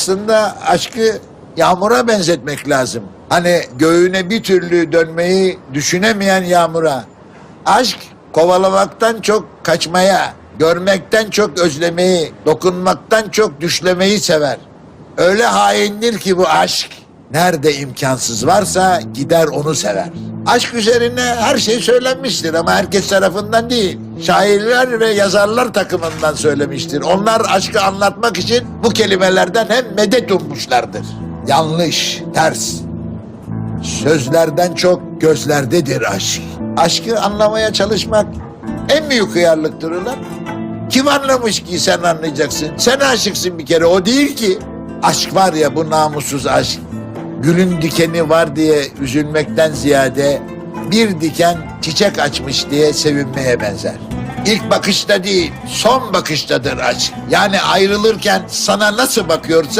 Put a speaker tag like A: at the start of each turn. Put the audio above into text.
A: Aslında aşkı yağmura benzetmek lazım. Hani göğüne bir türlü dönmeyi düşünemeyen yağmura. Aşk kovalamaktan çok kaçmaya, görmekten çok özlemeyi, dokunmaktan çok düşlemeyi sever. Öyle haindir ki bu aşk. Nerede imkansız varsa gider onu sever. Aşk üzerine her şey söylenmiştir ama herkes tarafından değil. Şairler ve yazarlar takımından söylemiştir. Onlar aşkı anlatmak için bu kelimelerden hem medet ummuşlardır. Yanlış, ters. Sözlerden çok gözlerdedir aşk. Aşkı anlamaya çalışmak en büyük hıyarlıktır ulan. Kim anlamış ki sen anlayacaksın? Sen aşıksın bir kere o değil ki. Aşk var ya bu namussuz aşk. Gülün dikeni var diye üzülmekten ziyade bir diken çiçek açmış diye sevinmeye benzer. İlk bakışta değil, son bakıştadır aşk. Yani ayrılırken sana nasıl bakıyorsa